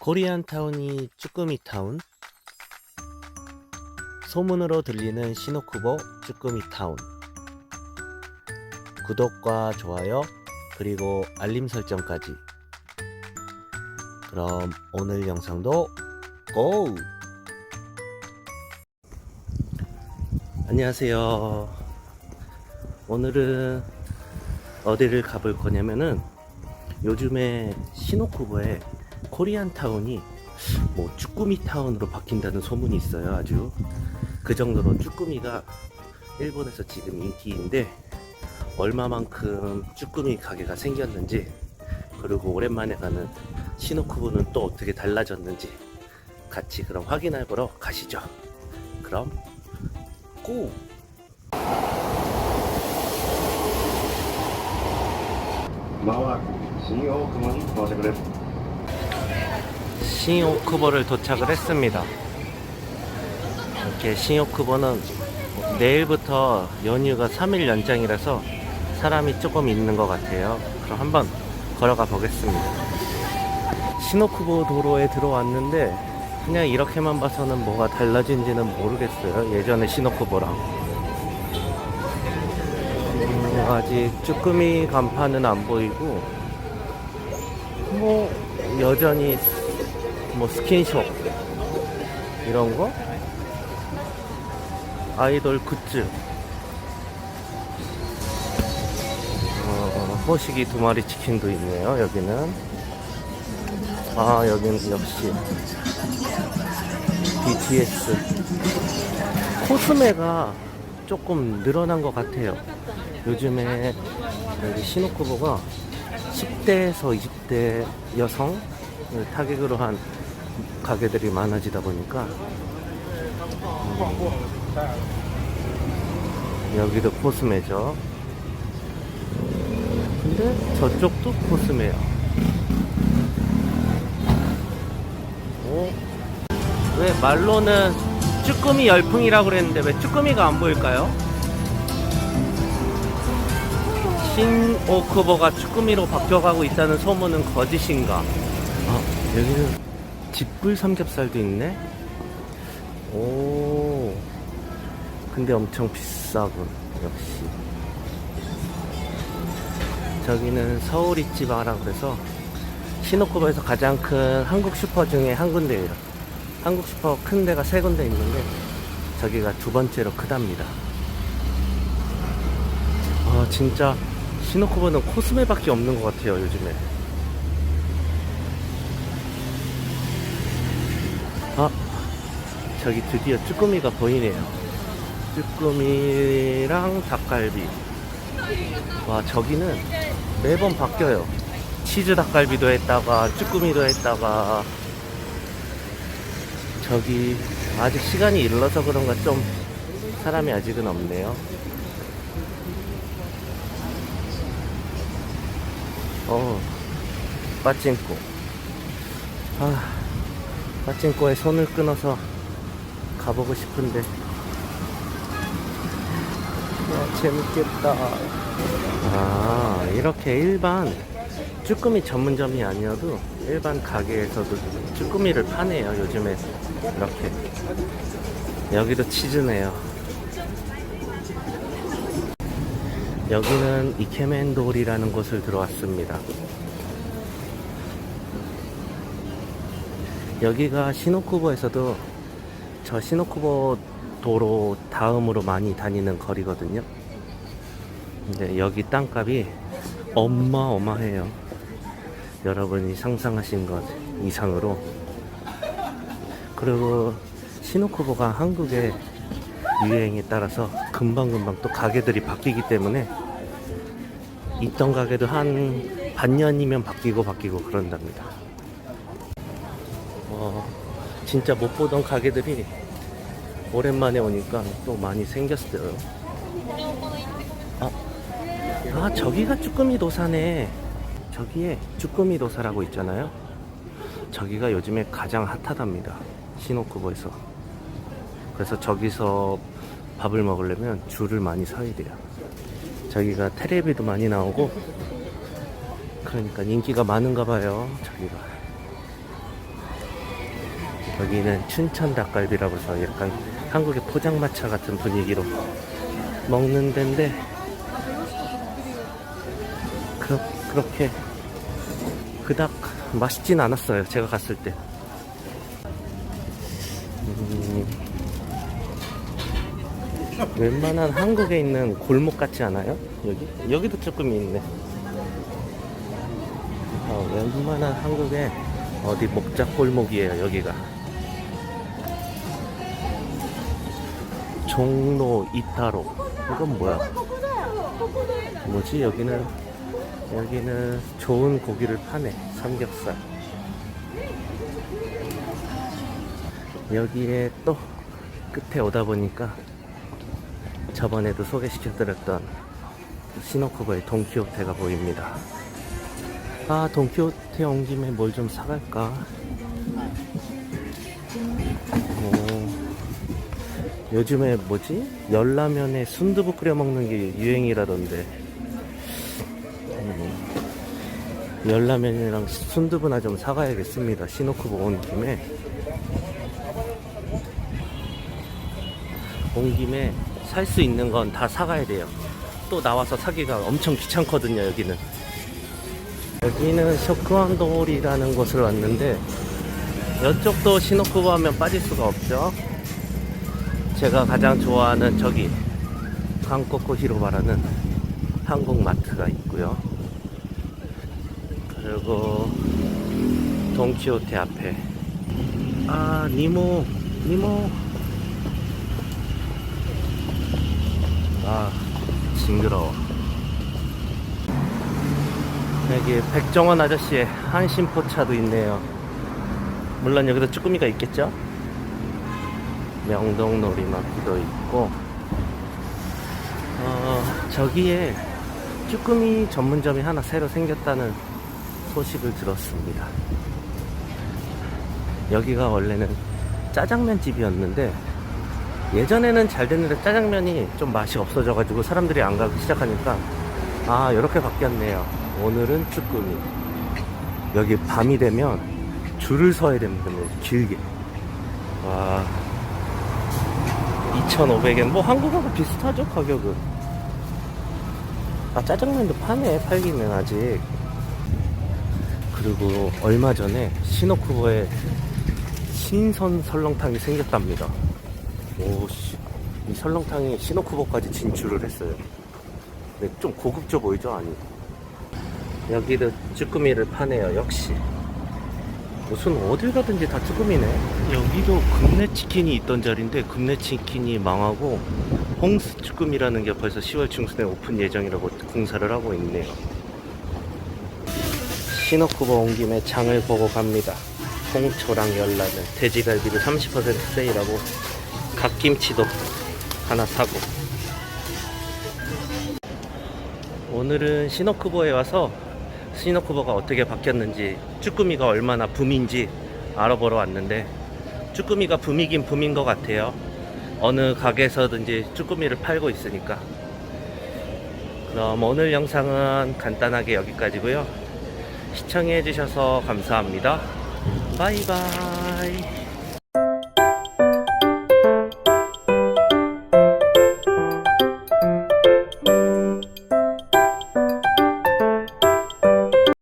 코리안 타운이 쭈꾸미 타운 소문으로 들리는 시노쿠보 쭈꾸미 타운. 구독과 좋아요 그리고 알림 설정까지. 그럼 오늘 영상도 고! 안녕하세요. 오늘은 어디를 가볼 거냐면은 요즘에 시노쿠보에 코리안타운이 뭐 쭈꾸미타운으로 바뀐다는 소문이 있어요 아주. 그 정도로 쭈꾸미가 일본에서 지금 인기인데 얼마만큼 쭈꾸미 가게가 생겼는지 그리고 오랜만에 가는 시노쿠부는 또 어떻게 달라졌는지 같이 그럼 확인해 보러 가시죠. 그럼 고! 마와 신호 그만 도착을 신오쿠보를 도착을 했습니다. 이렇게 신오쿠보는 내일부터 연휴가 3일 연장이라서 사람이 조금 있는 것 같아요. 그럼 한번 걸어가 보겠습니다. 신오쿠보 도로에 들어왔는데 그냥 이렇게만 봐서는 뭐가 달라진지는 모르겠어요. 예전에 신오쿠보랑. 음, 아직 쭈꾸미 간판은 안 보이고 뭐 여전히 뭐 스킨숍 이런 거? 아이돌 굿즈. 어, 호식이 두 마리 치킨도 있네요 여기는. 아 여기는 역시 BTS 코스메가 조금 늘어난 것 같아요. 요즘에 여기 시노쿠보가 10대에서 20대 여성 타겟으로 한 가게들이 많아지다 보니까 음, 여기도 코스메죠. 근데 저쪽도 코스메야. 오? 왜 말로는 쭈꾸미 열풍이라고 그랬는데 왜 쭈꾸미가 안 보일까요? 신오쿠보가 쭈꾸미로 바뀌어가고 있다는 소문은 거짓인가? 아, 여기는 집불 삼겹살도 있네? 오, 근데 엄청 비싸군, 역시. 저기는 서울 이치바라 그래서 시노쿠보에서 가장 큰 한국 슈퍼 중에 한 군데예요. 한국 슈퍼 큰 데가 세 군데 있는데 저기가 두 번째로 크답니다. 아, 진짜 시노쿠보는 코스메밖에 없는 것 같아요, 요즘에. 아, 저기 드디어 쭈꾸미가 보이네요. 쭈꾸미랑 닭갈비. 와, 저기는 매번 바뀌어요. 치즈 닭갈비도 했다가, 쭈꾸미도 했다가. 저기, 아직 시간이 일러서 그런가 좀 사람이 아직은 없네요. 어, 빠찡꼬. 아, 빠찡꼬에 손을 끊어서 가보고 싶은데. 야, 재밌겠다. 아, 이렇게 일반 쭈꾸미 전문점이 아니어도 일반 가게에서도 쭈꾸미를 파네요, 요즘에. 이렇게. 여기도 치즈네요. 여기는 이케멘돌이라는 곳을 들어왔습니다. 여기가 시노쿠보에서도 저 시노쿠보 도로 다음으로 많이 다니는 거리거든요. 근데 여기 땅값이 어마어마해요. 여러분이 상상하신 것 이상으로. 그리고 시노쿠보가 한국의 유행에 따라서 금방금방 또 가게들이 바뀌기 때문에 있던 가게도 한 반년이면 바뀌고 바뀌고 그런답니다. 어, 진짜 못 보던 가게들이 오랜만에 오니까 또 많이 생겼어요. 아, 아 저기가 쭈꾸미 도사네. 저기에 쭈꾸미 도사라고 있잖아요. 저기가 요즘에 가장 핫하답니다. 시노쿠보에서. 그래서 저기서 밥을 먹으려면 줄을 많이 서야 돼요. 저기가 테레비도 많이 나오고 그러니까 인기가 많은가 봐요. 저기가. 여기는 춘천 닭갈비라고 해서 약간 한국의 포장마차 같은 분위기로 먹는 데인데 그, 그렇게 그닥 맛있진 않았어요. 제가 갔을 때. 음, 웬만한 한국에 있는 골목 같지 않아요? 여기? 여기도 조금 있네. 어, 웬만한 한국에 어디 목작 골목이에요, 여기가. 종로 이타로. 이건 뭐야? 뭐지? 여기는, 여기는 좋은 고기를 파네. 삼겹살. 여기에 또 끝에 오다 보니까 저번에도 소개시켜드렸던 시노쿠보의 돈키호테가 보입니다. 아, 돈키호테 온 김에 뭘 좀 사갈까? 요즘에 뭐지? 열라면에 순두부 끓여 먹는 게 유행이라던데. 음, 열라면이랑 순두부나 좀 사가야겠습니다. 시노쿠보 온 김에. 온 김에 살 수 있는 건 다 사가야 돼요. 또 나와서 사기가 엄청 귀찮거든요, 여기는. 여기는 쇼크완도리라는 곳을 왔는데, 이쪽도 시노쿠보 하면 빠질 수가 없죠. 제가 가장 좋아하는 저기, 한코코 히로바라는 한국 마트가 있고요. 그리고 돈키호테 앞에. 아 니모 니모. 아 징그러워. 여기 백종원 아저씨의 한심포차도 있네요. 물론 여기도 쭈꾸미가 있겠죠 명동 놀이마트도 있고 어 저기에 쭈꾸미 전문점이 하나 새로 생겼다는 소식을 들었습니다. 여기가 원래는 짜장면 집이었는데 예전에는 잘 됐는데 짜장면이 좀 맛이 없어져가지고 사람들이 안 가기 시작하니까 아 이렇게 바뀌었네요. 오늘은 쭈꾸미. 여기 밤이 되면 줄을 서야 됩니다. 길게. 와 2,500엔 뭐 한국하고 비슷하죠 가격은. 아 짜장면도 파네 팔기는 아직. 그리고 얼마 전에 시노쿠보에 신선 설렁탕이 생겼답니다. 오씨. 이 설렁탕이 시노쿠보까지 진출을 했어요. 근데 좀 고급져 보이죠 아니 여기도 쭈꾸미를 파네요 역시 무슨 어딜 가든지 다 쭈꾸미네. 여기도 금내 치킨이 있던 자리인데 금내 치킨이 망하고 홍스 쭈꾸미라는 게 벌써 10월 중순에 오픈 예정이라고 공사를 하고 있네요. 시노쿠보 온 김에 장을 보고 갑니다. 홍초랑 열라면 돼지갈비도 30% 세일하고 갓김치도 하나 사고. 오늘은 시노쿠보에 와서 시노쿠보가 어떻게 바뀌었는지 쭈꾸미가 얼마나 붐인지 알아보러 왔는데 쭈꾸미가 붐이긴 붐인 것 같아요. 어느 가게에서든지 쭈꾸미를 팔고 있으니까. 그럼 오늘 영상은 간단하게 여기까지고요. 시청해 주셔서 감사합니다. 바이바이